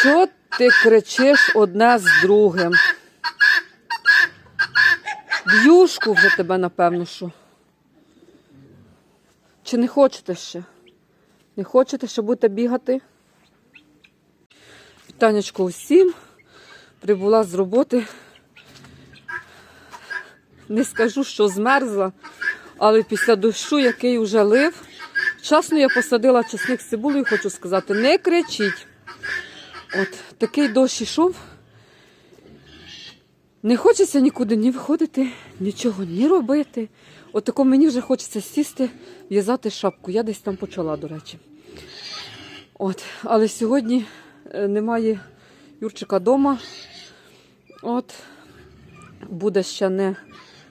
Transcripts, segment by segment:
Що ти кричиш одне з другим? Б'юшку вже тебе, напевно, що. Чи не хочете ще? Не хочете, ще будете бігати? Вітанечко усім. Прибула з роботи. Не скажу, що змерзла, але після дощу, який вже лив, вчасно я посадила часник з цибулею, хочу сказати, не кричіть. От такий дощ ішов. Не хочеться нікуди ні виходити, нічого ні робити. От тако мені вже хочеться сісти, в'язати шапку. Я десь там почала, до речі. От, але сьогодні е, немає Юрчика вдома. От, буде ще не,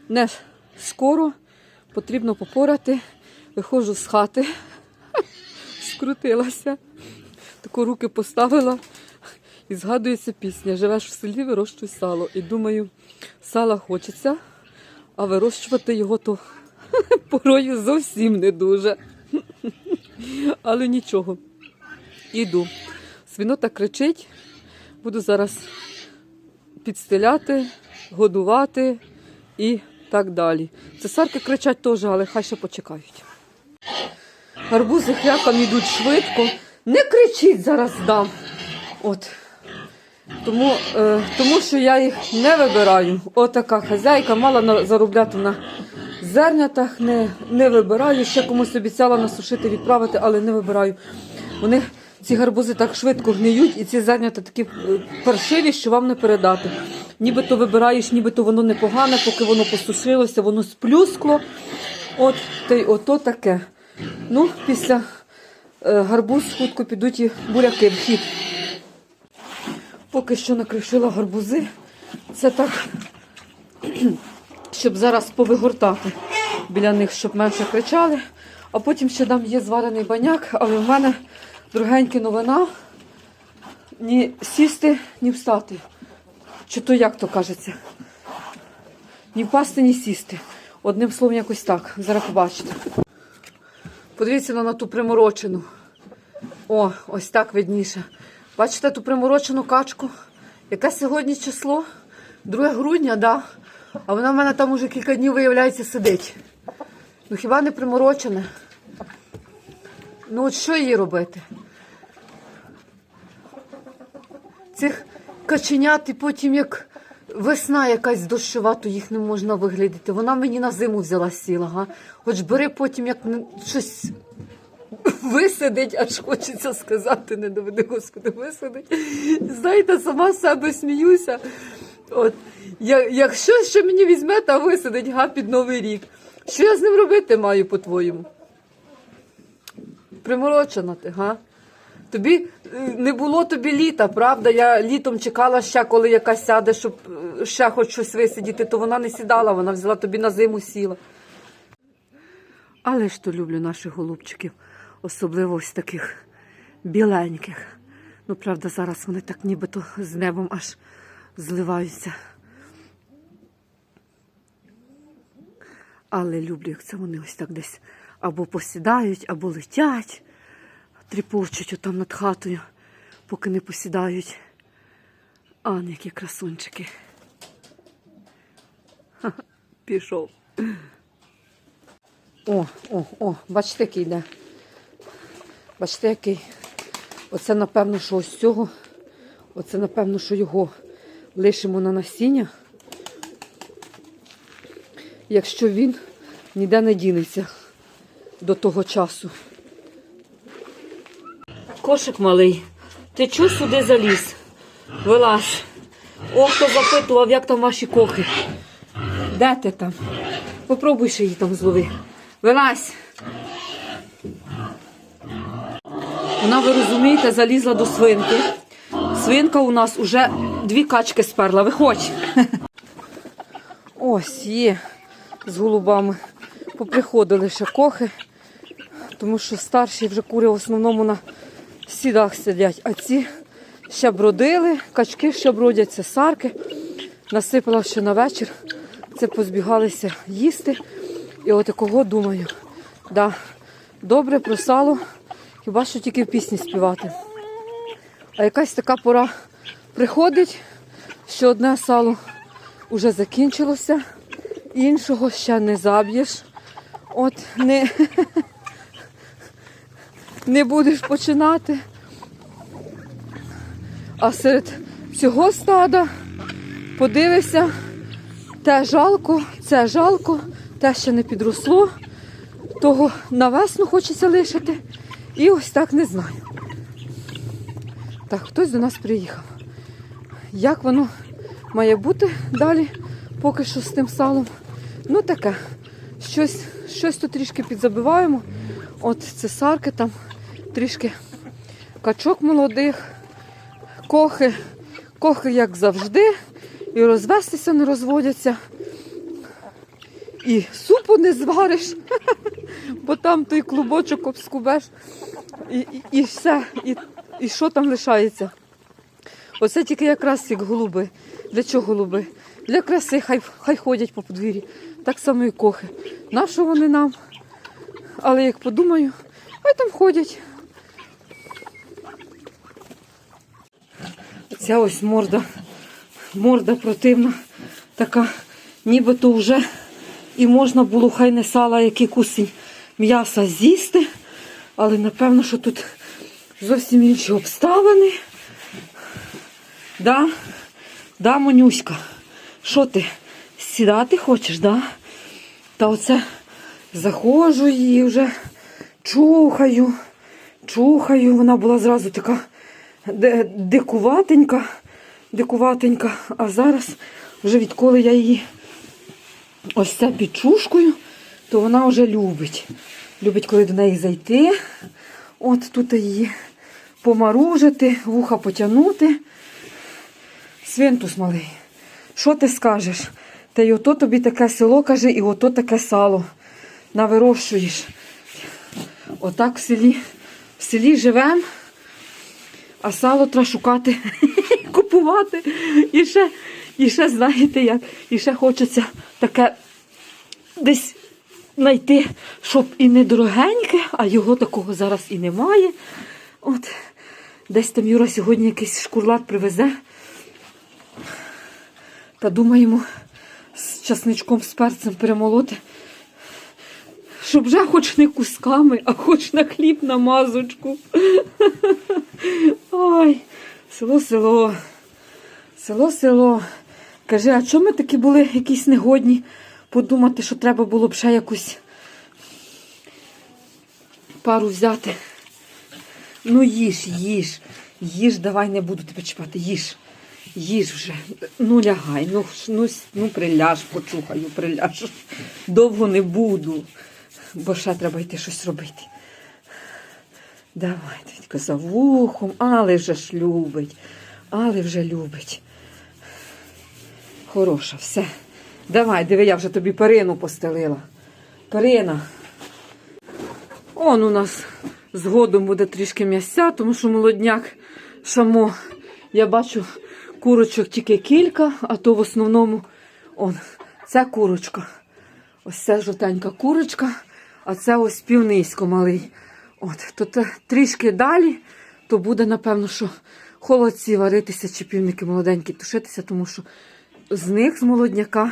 не скоро. Потрібно попорати. Виходжу з хати, скрутилася, таку руки поставила. І згадується пісня Живеш в селі, вирощуй сало. І думаю, сала хочеться, а вирощувати його то порою зовсім не дуже. Але нічого. Іду. Свинота кричить, буду зараз підстеляти, годувати і так далі. Цесарки кричать теж, але хай ще почекають. Гарбузи хряком йдуть швидко. Не кричіть, зараз дам. От. Тому, е, тому що я їх не вибираю. Отака хазяйка мала на, заробляти на зернятах, не, не вибираю. Ще комусь обіцяла насушити, відправити, але не вибираю. Вони ці гарбузи так швидко гниють, і ці зернята такі е, паршиві, що вам не передати. Нібито вибираєш, нібито воно непогане, поки воно посушилося, воно сплюскло. От та й ото таке. Ну, після е, гарбуз хутко підуть і буряки в хід. Поки що накришила гарбузи. Це так, щоб зараз повигортати біля них, щоб менше кричали. А потім ще там є зварений баняк, але в мене другенька новина. Ні сісти, ні встати. Чи то як то кажеться? Ні впасти, ні сісти. Одним словом, якось так. Зараз побачите. Подивіться на ту приморочену. О, ось так видніше. Бачите ту приморочену качку? Яке сьогодні число? 2 грудня, да. А вона в мене там уже кілька днів, виявляється, сидить. Ну хіба не приморочена? Ну от що їй робити? Цих каченят і потім як весна якась дощова, то їх не можна виглядати. Вона мені на зиму взяла сіла, га? Хоч бери потім як щось висидить, аж хочеться сказати, не доведи, Господи, висидить. Знаєте, сама себе сміюся. От, якщо ще мені візьме та висидить га, під Новий рік, що я з ним робити маю, по-твоєму? Приморочена ти, га? Тобі е, не було тобі літа, правда? Я літом чекала ще, коли якась сяде, щоб е, ще хоч щось висидіти, то вона не сідала, вона взяла тобі на зиму сіла. Але ж то люблю наших голубчиків, особливо ось таких біленьких. Ну, правда, зараз вони так нібито з небом аж зливаються. Але люблю, як це вони ось так десь або посідають, або летять, тріпочуть отам над хатою, поки не посідають. А, ну, які красунчики. Ха-ха, Пішов. О, о, о, бачите, який йде. Бачите, який. Оце, напевно, що ось цього. Оце, напевно, що його лишимо на насіння. Якщо він ніде не дінеться до того часу. Кошик малий, ти чого сюди заліз? Вилазь. О, хто запитував, як там ваші кохи. Де ти там? Попробуй ще її там злови. Вилазь. Вона, ви розумієте, залізла до свинки. Свинка у нас уже дві качки сперла. Виходь. Ось є з голубами. Поприходили ще кохи, тому що старші вже кури в основному на сідах сидять, а ці ще бродили, качки ще бродять, це сарки. Насипала ще на вечір. Це позбігалися їсти. І от кого думаю. Да, добре про сало, хіба що тільки в пісні співати. А якась така пора приходить, що одне сало вже закінчилося, іншого ще не заб'єш. От не, не будеш починати. А серед цього стада подивишся, те жалко, це жалко, те ще не підросло, того на весну хочеться лишити. І ось так не знаю. Так, хтось до нас приїхав. Як воно має бути далі, поки що з тим салом? Ну таке. Щось, щось тут трішки підзабиваємо. От цесарки там, трішки качок молодих, кохи, кохи, як завжди, і розвестися не розводяться. І супу не звариш, бо там той клубочок обскубеш. І, і, і все. І, і що там лишається? Оце тільки якраз як голуби. Для чого голуби? Для краси, хай, хай ходять по подвір'ї. Так само і кохи. Нащо вони нам? Але як подумаю, хай там ходять. Ця ось морда, морда противна, така, нібито вже і можна було хай не сала, який кусень м'яса з'їсти, але напевно, що тут зовсім інші обставини. Да? Да, Монюська, що ти? Сідати хочеш, да? Та оце заходжу її вже, чухаю, чухаю. Вона була зразу така дикуватенька, дикуватенька. А зараз, вже відколи я її ось це підчушкою, то вона вже любить. Любить, коли до неї зайти. От тут її помаружити, вуха потягнути. Свинтус малий, що ти скажеш? Та й ото тобі таке село каже, і ото таке сало навирощуєш. Отак в селі, в селі живемо, а сало треба шукати, купувати. І ще, і ще, знаєте як, і ще хочеться таке десь знайти, щоб і не дорогеньке, а його такого зараз і немає. От, десь там Юра сьогодні якийсь шкурлат привезе. Та думаємо з часничком з перцем перемолоти. Щоб вже хоч не кусками, а хоч на хліб на мазочку. Ой, село, село. Село, село. Каже, а чому ми такі були якісь негодні подумати, що треба було б ще якусь пару взяти. Ну їж, їж, їж, давай не буду тебе чіпати, їж. Їж вже. Ну лягай, ну, ну, ну приляж, почухаю, приляж. Довго не буду, бо ще треба йти щось робити. Давай, тільки за вухом, але вже ж любить, але вже любить. Хороша, все. Давай, диви, я вже тобі перину постелила. Перина. Он у нас згодом буде трішки м'яся, тому що молодняк шамо. Я бачу курочок тільки кілька, а то в основному он, це курочка. Ось це жовтенька курочка, а це ось півнисько малий. От, то те- трішки далі, то буде, напевно, що холодці варитися чи півники молоденькі тушитися, тому що з них, з молодняка,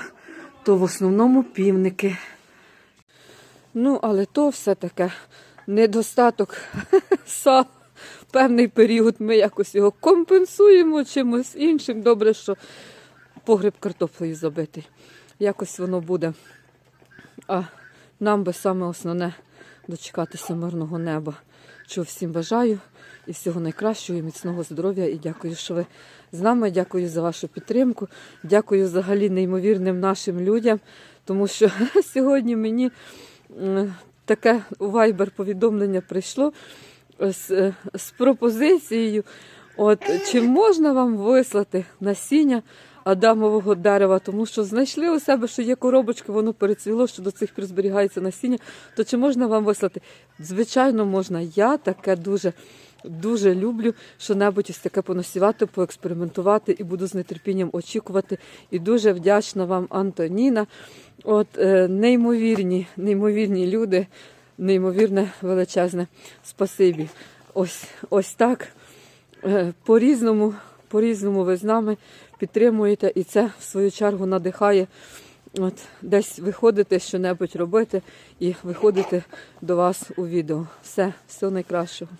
то в основному півники. Ну, але то все таке недостаток сала. Певний період ми якось його компенсуємо чимось іншим. Добре, що погріб картоплею забитий. Якось воно буде. А нам би саме основне дочекатися мирного неба. Чого всім бажаю і всього найкращого, і міцного здоров'я. І дякую, що ви з нами. Дякую за вашу підтримку. Дякую взагалі неймовірним нашим людям, тому що сьогодні мені таке у Viber повідомлення прийшло з, е, з пропозицією, от, чи можна вам вислати насіння адамового дерева, тому що знайшли у себе, що є коробочки, воно перецвіло, що до цих пір зберігається насіння, то чи можна вам вислати? Звичайно, можна. Я таке дуже. Дуже люблю що-небудь ось таке понасівати, поекспериментувати і буду з нетерпінням очікувати. І дуже вдячна вам, Антоніна. От е, неймовірні, неймовірні люди, неймовірне величезне спасибі. Ось, ось так. Е, По-різному, по-різному ви з нами підтримуєте, і це в свою чергу надихає от, десь виходити, що-небудь робити і виходити до вас у відео. Все, все найкращого.